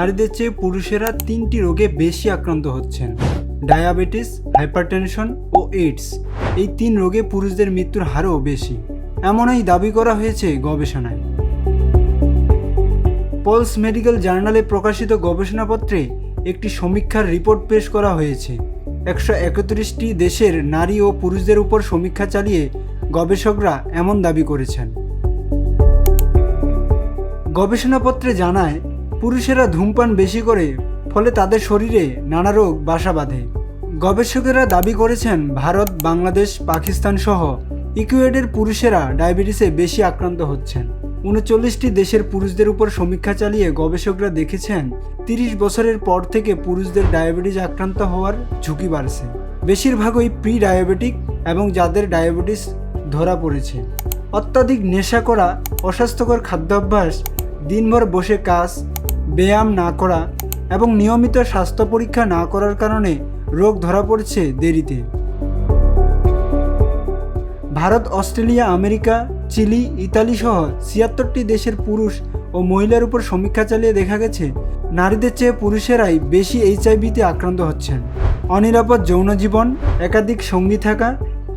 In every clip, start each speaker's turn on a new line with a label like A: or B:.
A: নারীদের চেয়ে পুরুষেরা তিনটি রোগে বেশি আক্রান্ত হচ্ছেন। ডায়াবেটিস, হাইপারটেনশন ও এইডস। এই তিন রোগে পুরুষদের মৃত্যুর হারও বেশি। এমনই দাবি করা হয়েছে গবেষণায়। পলস মেডিকেল জার্নালে প্রকাশিত গবেষণাপত্রে একটি সমীক্ষার রিপোর্ট পেশ করা হয়েছে। একশো একত্রিশটি দেশের নারী ও পুরুষদের উপর সমীক্ষা চালিয়ে গবেষকরা এমন দাবি করেছেন। গবেষণাপত্রে জানায় পুরুষেরা ধূমপান বেশি করে, ফলে তাদের শরীরে নানা রোগ, বাসা বাঁধে। গবেষকেরা দাবি করেছেন, ভারত, বাংলাদেশ, পাকিস্তান সহ ইকুয়েডের পুরুষেরা ডায়াবেটিসে বেশি আক্রান্ত হচ্ছেন। উনচল্লিশটি দেশের পুরুষদের উপর সমীক্ষা চালিয়ে গবেষকরা দেখেছেন, তিরিশ বছরের পর থেকে পুরুষদের ডায়াবেটিস আক্রান্ত হওয়ার ঝুঁকি বাড়ছে। বেশিরভাগই প্রি ডায়াবেটিক এবং যাদের ডায়াবেটিস ধরা পড়েছে। অত্যাধিক নেশা করা, অস্বাস্থ্যকর খাদ্যাভ্যাস, দিনভর বসে কাজ ব্যায়াম না করা এবং নিয়মিত স্বাস্থ্য পরীক্ষা না করার কারণে রোগ ধরা পড়ছে দেরিতে। Bharat, Australia, America, Chile, Italy সহ ছিয়াত্তরটি দেশের পুরুষ ও মহিলার উপর সমীক্ষা চালিয়ে দেখা গেছে, নারীদের চেয়ে পুরুষেরাই বেশি এইচআইভিতে আক্রান্ত হচ্ছেন। অনিরাপদ যৌন জীবন, একাধিক সঙ্গী থাকা,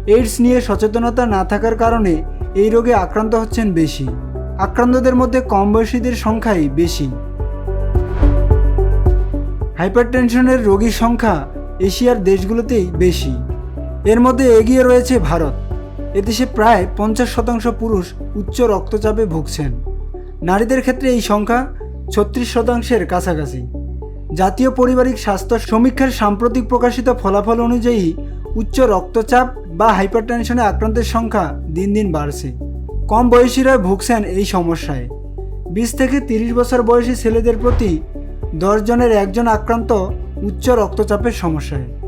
A: এইডস নিয়ে সচেতনতা না থাকার কারণে এই রোগে আক্রান্ত হচ্ছেন বেশি। আক্রান্তদের মধ্যে কম বয়সীদের সংখ্যাই বেশি। হাইপারটেনশনের রোগীর সংখ্যা এশিয়ার দেশগুলোতেই বেশি। এর মধ্যে এগিয়ে রয়েছে ভারত। এদেশে প্রায় পঞ্চাশ শতাংশ পুরুষ উচ্চ রক্তচাপে ভুগছেন। নারীদের ক্ষেত্রে এই সংখ্যা ছত্রিশ শতাংশের কাছাকাছি। জাতীয় পারিবারিক স্বাস্থ্য সমীক্ষার সাম্প্রতিক প্রকাশিত ফলাফল অনুযায়ী উচ্চ রক্তচাপ বা হাইপারটেনশনে আক্রান্তের সংখ্যা দিন দিন বাড়ছে। কম বয়সীরা ভুগছেন এই সমস্যায়। বিশ থেকে তিরিশ বছর বয়সী ছেলেদের প্রতি দশ জনের একজন আক্রান্ত উচ্চ রক্তচাপের সমস্যায়।